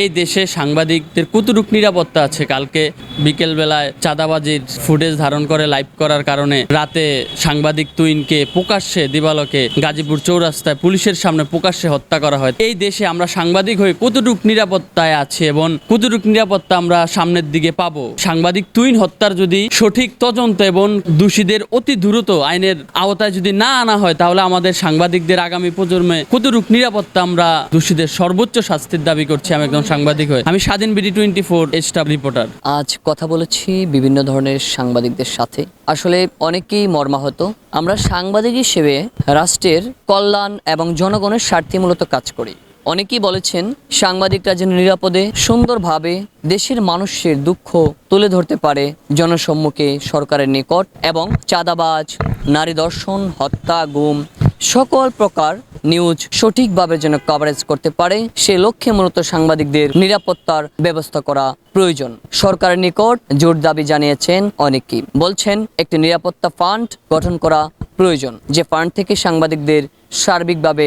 এই দেশে সাংবাদিকদের কতটুক নিরাপত্তা আছে? কালকে বিকেল বেলায় চাঁদাবাজির ফুটেজ ধারণ করে লাইভ করার কারণে রাতে সাংবাদিক তুইনকে প্রকাশ্যে দিবালকে গাজীপুর চৌরাস্তায় পুলিশের সামনে প্রকাশ্যে হত্যা করা হয়। এই দেশে আমরা সাংবাদিক হয়ে কতটুক নিরাপত্তায় আছে এবং কতটুক নিরাপত্তা আমরা সামনের দিকে পাবো? সাংবাদিক তুইন হত্যার যদি সঠিক তদন্ত এবং দোষীদের অতি দ্রুত আইনের আওতায় যদি না আনা হয়, তাহলে আমাদের সাংবাদিকদের আগামী প্রজন্মে কতটুক নিরাপত্তা আমরা দোষীদের সর্বোচ্চ শাস্তির দাবি করছি আমি একজন সাংবাদিক হয়ে। আমি Swadhin BD twenty four staff reporter আজ কথা বলেছি বিভিন্ন ধরনের সাংবাদিকদের সাথে। আসলে অনেকেই মর্মাহত। আমরা সাংবাদিক হিসেবে রাষ্ট্রের কল্যাণ এবং জনগণের স্বার্থে মূলত কাজ করি। অনেকেই বলেছেন, সাংবাদিকরা যেন নিরাপদে, সুন্দরভাবে দেশের মানুষের দুঃখ তুলে ধরতে পারে জনসম্মুখে সরকারের নিকট এবং চাঁদাবাজ, নারী দর্শন, হত্যা, গুম, সকল প্রকার নিউজ সঠিকভাবে যেন কভারেজ করতে পারে, সে লক্ষ্যে মূলত সাংবাদিকদের নিরাপত্তার ব্যবস্থা করা প্রয়োজন। সরকারের নিকট জোর দাবি জানিয়েছেন অনেকেই বলছেন, একটি নিরাপত্তা ফান্ড গঠন করা প্রয়োজন। যে ফান্ড থেকে সাংবাদিকদের সার্বিকভাবে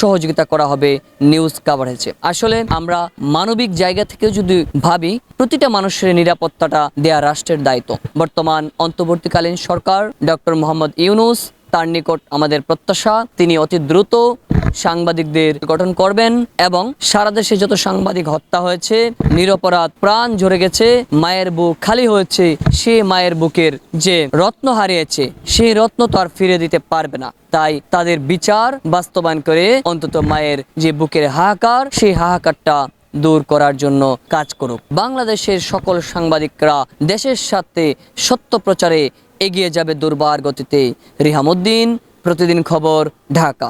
সহযোগিতা করা হবে নিউজ কাভারেজে আসলে আমরা মানবিক জায়গা থেকে যদি ভাবি, প্রতিটা মানুষের নিরাপত্তাটা দেয়া রাষ্ট্রের দায়িত্ব। বর্তমান অন্তর্বর্তীকালীন সরকার ডক্টর মোহাম্মদ ইউনুস তার নিকট আমাদের প্রত্যাশা, তিনি অতি দ্রুত সাংবাদিকদের গঠন করবেন এবং সারা দেশে যত সাংবাদিক হত্যা হয়েছে, নিরপরাধ প্রাণ ঝরে গেছে, মায়ের বুক খালি হয়েছে, সে মায়ের বুকের যে রত্ন হারিয়েছে সেই রত্ন তো আর ফিরে দিতে পারবে না। তাই তাদের বিচার বাস্তবায়ন করে অন্তত মায়ের যে বুকের হাহাকার, সেই হাহাকারটা দূর করার জন্য কাজ করুক। বাংলাদেশের সকল সাংবাদিকরা দেশের সাথে সত্য প্রচারে এগিয়ে যাবে দুর্বার গতিতে। রিহামুদ্দিন প্রতিদিন খবর ঢাকা।